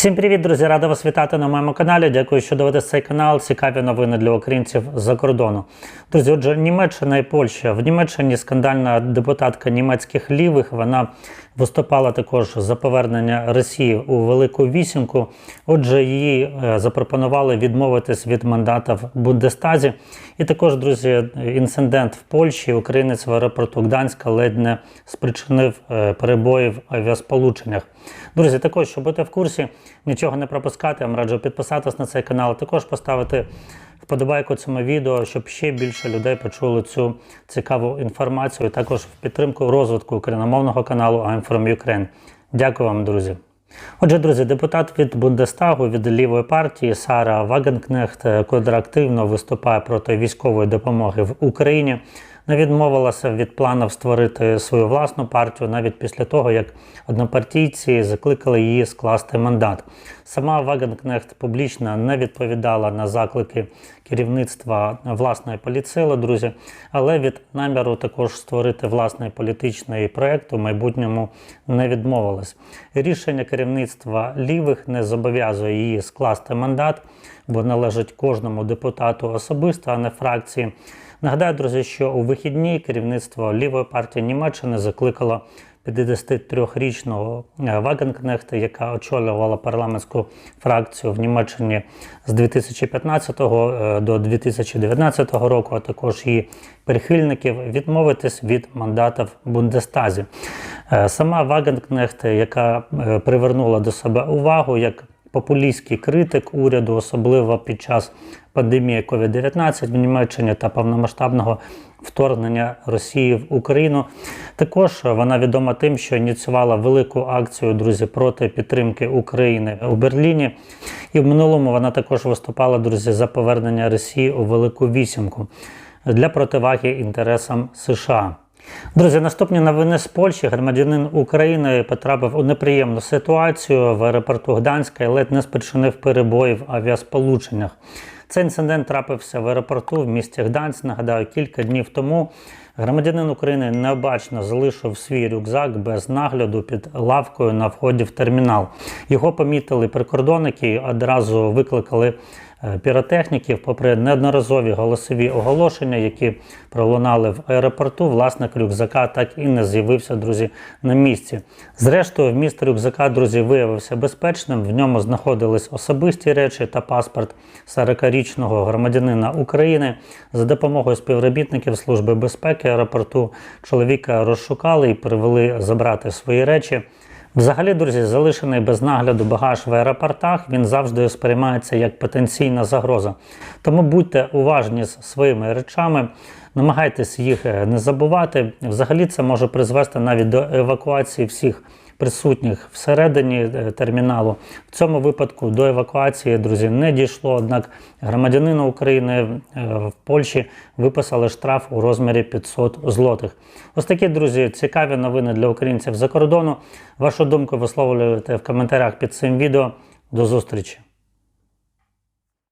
Всім привіт, друзі! Рада вас вітати на моєму каналі. Дякую, що дивитесь цей канал. Цікаві новини для українців за кордону. Друзі, отже, Німеччина і Польща. В Німеччині скандальна депутатка німецьких лівих. Вона виступала також за повернення Росії у Велику Вісімку. Отже, її е, запропонували відмовитись від мандата в Бундестазі. І також, друзі, інцидент в Польщі. Українець в аеропорту Гданська ледь не спричинив е, перебої в авіасполученнях. Друзі, також, щоб бути в курсі, нічого не пропускати, я вам раджу підписатись на цей канал, також поставити вподобайку цьому відео, щоб ще більше людей почули цю цікаву інформацію. Також в підтримку розвитку україномовного каналу I'm from Ukraine. Дякую вам, друзі. Отже, друзі, депутат від Бундестагу від лівої партії Сара Вагенкнехт, котра активно виступає проти військової допомоги в Україні, не відмовилася від планів створити свою власну партію навіть після того, як однопартійці закликали її скласти мандат. Сама Вагенкнехт публічно не відповідала на заклики керівництва власної політсили, друзі, але від наміру також створити власний політичний проект у майбутньому не відмовилась. Рішення керівництва лівих не зобов'язує її скласти мандат, бо належить кожному депутату особисто, а не фракції. Нагадаю, друзі, що у вихідні керівництво лівої партії Німеччини закликало 53-річного Вагенкнехта, яка очолювала парламентську фракцію в Німеччині з 2015 до 2019 року, а також її прихильників відмовитись від мандата в Бундестазі. Е, Сама Вагенкнехт, яка е, привернула до себе увагу як популістський критик уряду, особливо під час пандемії COVID-19 в Німеччині та повномасштабного вторгнення Росії в Україну. Також вона відома тим, що ініціювала велику акцію друзі проти підтримки України у Берліні. І в минулому вона також виступала друзі за повернення Росії у Велику Вісімку для противаги інтересам США. Друзі, наступні новини з Польщі. Громадянин України потрапив у неприємну ситуацію в аеропорту Гданська і ледь не спричинив перебої в авіасполученнях. Цей інцидент трапився в аеропорту в місті Гданськ. Нагадаю, кілька днів тому громадянин України необачно залишив свій рюкзак без нагляду під лавкою на вході в термінал. Його помітили прикордонники і одразу викликали піротехніків, попри неодноразові голосові оголошення, які пролунали в аеропорту, власник рюкзака так і не з'явився, друзі, на місці. Зрештою, вміст рюкзака, друзі, виявився безпечним. В ньому знаходились особисті речі та паспорт 40-річного громадянина України. За допомогою співробітників Служби безпеки аеропорту чоловіка розшукали і привели забрати свої речі. Взагалі, друзі, залишений без нагляду багаж в аеропортах, він завжди сприймається як потенційна загроза. Тому будьте уважні з своїми речами, намагайтесь їх е, не забувати. Взагалі, це може призвести навіть до евакуації всіх присутніх всередині е, терміналу. В цьому випадку до евакуації, друзі, не дійшло. Однак громадянина України е, в Польщі виписали штраф у розмірі 500 злотих. Ось такі, друзі, цікаві новини для українців за кордону. Вашу думку висловлюєте в коментарях під цим відео. До зустрічі!